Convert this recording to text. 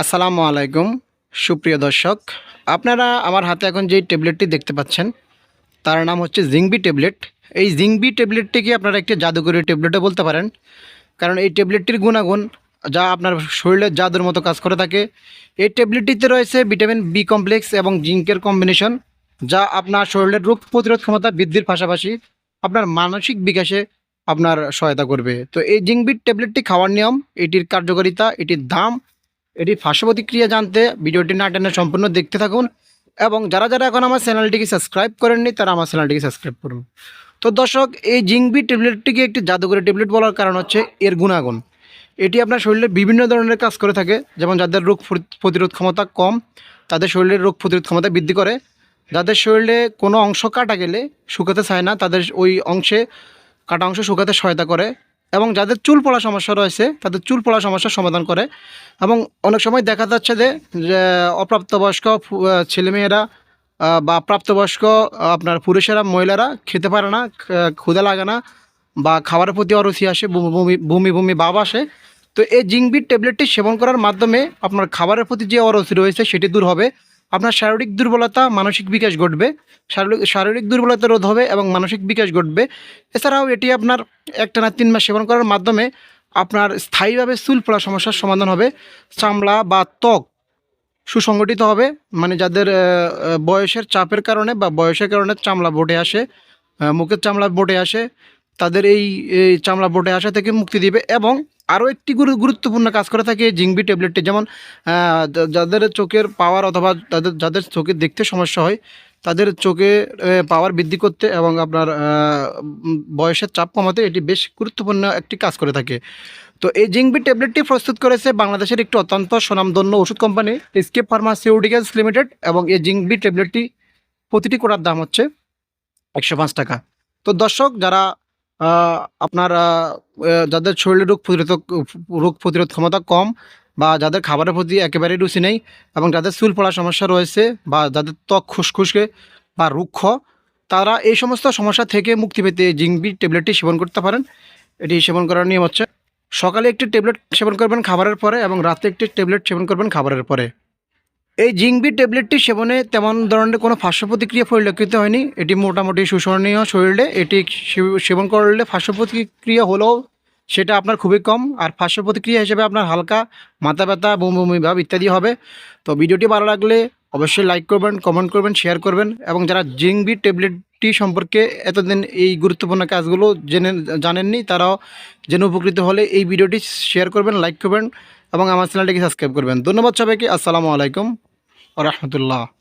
আসসালামু আলাইকুম, সুপ্রিয় দর্শক। আপনারা আমার হাতে এখন যেই ট্যাবলেটটি দেখতে পাচ্ছেন, তার নাম হচ্ছে জিংবি ট্যাবলেট। এই জিংবি ট্যাবলেটটিকে আপনারা একটি জাদুকরি ট্যাবলেটও বলতে পারেন? কারণ এই ট্যাবলেটটির গুণাগুণ, যা আপনার শরীরের জাদুর মতো কাজ করে থাকে। এই ট্যাবলেটটিতে রয়েছে ভিটামিন বি কমপ্লেক্স এবং জিঙ্কের কম্বিনেশন, যা আপনার শরীরের রোগ প্রতিরোধ ক্ষমতা বৃদ্ধির পাশাপাশি আপনার মানসিক বিকাশে আপনার সহায়তা করবে। তো এই জিংবিট ট্যাবলেটটি খাওয়ার নিয়ম, এটির কার্যকারিতা, এটির দাম এটি পার্শ্ব প্রতিক্রিয়া জানতে ভিডিওটি না টেনে সম্পূর্ণ দেখতে থাকুন এবং যারা যারা এখন আমার চ্যানেলটিকে সাবস্ক্রাইব করেননি, তারা আমার চ্যানেলটিকে সাবস্ক্রাইব করুন। তো দর্শক, এই জিংবি ট্যাবলেটটিকে একটি জাদুকরি ট্যাবলেট বলার কারণ হচ্ছে এর গুণাগুণ। এটি আপনার শরীরে বিভিন্ন ধরনের কাজ করে থাকে, যেমন যাদের রোগ প্রতিরোধ ক্ষমতা কম, তাদের শরীরের রোগ প্রতিরোধ ক্ষমতা বৃদ্ধি করে। যাদের শরীরে কোনো অংশ কাটা গেলে শুকাতে চায় না, তাদের ওই অংশে কাটা অংশ শুকাতে সহায়তা করে। এবং যাদের চুল পড়া সমস্যা রয়েছে, তাদের চুল পড়া সমস্যার সমাধান করে। এবং অনেক সময় দেখা যাচ্ছে যে অপ্রাপ্তবয়স্ক ছেলেমেয়েরা বা প্রাপ্তবয়স্ক আপনার পুরুষেরা, মহিলারা খেতে পারে না ক্ষুধা লাগে না, বা খাবারের প্রতি অরুচি আসে, বমি- বমি বমি ভাব আসে। তো এই জিংবির ট্যাবলেটটি সেবন করার মাধ্যমে আপনার খাবারের প্রতি যে অরুচি রয়েছে, সেটি দূর হবে। আপনার শারীরিক দুর্বলতা মানসিক বিকাশ ঘটবে, শারীরিক শারীরিক দুর্বলতা রোধ হবে এবং মানসিক বিকাশ ঘটবে। এছাড়াও এটি আপনার একটানা তিন মাস সেবন করার মাধ্যমে আপনার স্থায়ীভাবে চুল পড়া সমস্যার সমাধান হবে, চামড়া বা ত্বক সুসংগঠিত হবে মানে যাদের বয়সের চাপের কারণে বা বয়সের কারণে চামড়া বটে আসে মুখের চামড়া বটে আসে তাদের এই চামড়া বটে আসা থেকে মুক্তি দিবে এবং আরও একটি গুরু- গুরুত্বপূর্ণ কাজ করে থাকে জিংবি ট্যাবলেটটি। যেমন যাদের চোখের পাওয়ার অথবা তাদের, যাদের চোখে দেখতে সমস্যা হয়, তাদের চোখে পাওয়ার বৃদ্ধি করতে এবং আপনার বয়সের চাপ কমাতে এটি বেশ গুরুত্বপূর্ণ একটি কাজ করে থাকে। তো এই জিংবি ট্যাবলেটটি প্রস্তুত করেছে বাংলাদেশের একটি অত্যন্ত স্বনামধন্য ওষুধ কোম্পানি এসকেপ ফার্মাসিউটিক্যালস লিমিটেড এবং এই জিংবি ট্যাবলেটটি প্রতিটি কোটার দাম হচ্ছে একশো পাঁচ টাকা। তো দর্শক, যারা আপনার যাদের শরীরে রোগ প্রতিরোধ রোগ প্রতিরোধ ক্ষমতা কম বা যাদের খাবারের প্রতি একেবারেই রুচি নেই এবং যাদের চুল পড়ার সমস্যা রয়েছে বা যাদের ত্বক খুসখুসকে বা রুক্ষ, তারা এই সমস্ত সমস্যা থেকে মুক্তি পেতে জিংবি ট্যাবলেটটি সেবন করতে পারেন। এটি সেবন করার নিয়ম হচ্ছে সকালে একটি ট্যাবলেট সেবন করবেন খাবারের পরে এবং রাতে একটি ট্যাবলেট সেবন করবেন খাবারের পরে। এই জিংবি ট্যাবলেটটি সেবনে তেমন ধরনের কোনো পার্শ্ব প্রতিক্রিয়া পরিলক্ষিত হয়নি। এটি মোটামুটি সুসহনীয় শরীরে। এটি সেবন করলে পার্শ্ব প্রতিক্রিয়া হলেও সেটা আপনার খুবই কম। আর পার্শ্ব প্রতিক্রিয়া হিসেবে আপনার হালকা মাথা ব্যথা বমি ভাব ইত্যাদি হবে। তো ভিডিওটি ভালো লাগলে অবশ্যই লাইক করবেন, কমেন্ট করবেন, শেয়ার করবেন। এবং যারা জিংবি ট্যাবলেটটি সম্পর্কে এতদিন এই গুরুত্বপূর্ণ কাজগুলো জেনে, জানেননি, তারাও জেনে উপকৃত হলে এই ভিডিওটি শেয়ার করবেন, লাইক করবেন এবং আমার চ্যানেলটিকে সাবস্ক্রাইব করবেন। ধন্যবাদ সবাইকে। আসসালামু আলাইকুম। রহমতুল্লাহ।